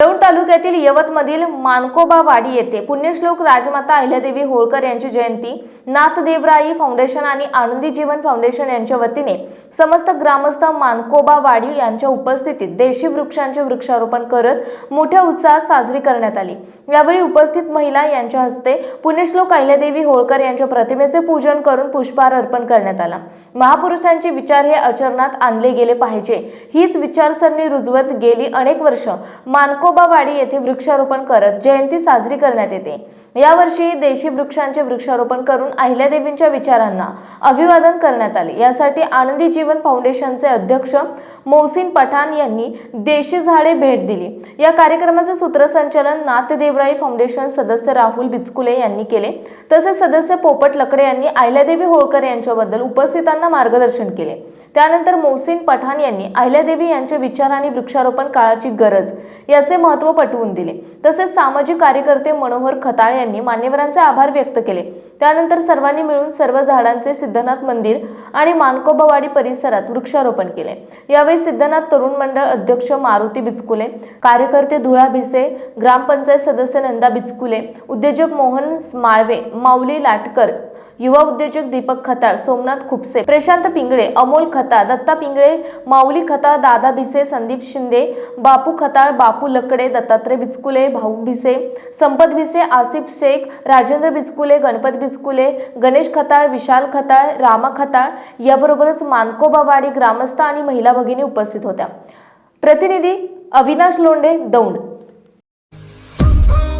दौंड तालुक्यातील यवतमधील मानकोबा वाडी येथे पुण्यश्लोक राजमाता अहिल्यादेवी होळकर यांची जयंती नाथदेवराई फाउंडेशन आणि आनंदी जीवन फाउंडेशन यांच्या वतीने समस्त ग्रामस्थ मानकोबा वाडी यांच्या उपस्थितीत देशी वृक्षांचे वृक्षारोपण करत मोठ्या उत्साहात साजरी करण्यात आली. यावेळी उपस्थित महिला यांच्या हस्ते पुण्यश्लोक अहिल्यादेवी होळकर यांच्या प्रतिमेचे पूजन करून पुष्पहार अर्पण करण्यात आला. महापुरुषांचे विचार हे आचरणात आणले गेले पाहिजे. हीच विचारसरणी रुजवत गेली अनेक वर्ष. मानको मानकोबावाडी येथे वृक्षारोपण करत जयंती साजरी करण्यात येते. यावर्षी देशी वृक्षांचे वृक्षारोपण करून अहिल्यादेवींच्या विचारांना अभिवादन करण्यात आले. यासाठी आनंदी जीवन फाउंडेशनचे अध्यक्ष मोहसिन पठाण यांनी देशी झाडे भेट दिली. या कार्यक्रमाचे सूत्रसंचालन नाथदेवराई फाउंडेशन सदस्य राहुल बिचकुले यांनी केले. तसेच सदस्य पोपट लकडे यांनी अहिल्यादेवी होळकर यांच्याबद्दल उपस्थितांना मार्गदर्शन केले. त्यानंतर मोहसिन पठाण यांनी अहिल्यादेवी यांचे विचार आणि वृक्षारोपण काळाची गरज याचे महत्त्व पटवून दिले. तसेच सामाजिक कार्यकर्ते मनोहर खताळ यांनी मान्यवरांचे आभार व्यक्त केले. त्यानंतर सर्वांनी मिळून सर्व झाडांचे सिद्धनाथ मंदिर आणि मानकोबावाडी परिसरात वृक्षारोपण केले. यावेळी सिद्धनाथ तरुण मंडळ अध्यक्ष मारुती बिचकुले कार्यकर्ते धुळा भिसे ग्रामपंचायत सदस्य नंदा बिचकुले उद्योजक मोहन माळवे माऊली लाटकर युवा उद्योजक दीपक खताळ सोमनाथ खुपसे प्रशांत पिंगळे अमोल खताळ दत्ता पिंगळे माऊली खताळ दादा भिसे संदीप शिंदे बापू खताळ बापू लकडे दत्तात्रय बिचकुले भाऊ भिसे संपत भिसे आसिफ शेख राजेंद्र बिचकुले गणपत बिचकुले गणेश खताळ विशाल खताळ रामा खताळ याबरोबरच मानकोबावाडी ग्रामस्थ आणि महिला भगिनी उपस्थित होत्या. प्रतिनिधी अविनाश लोंडे दौंड.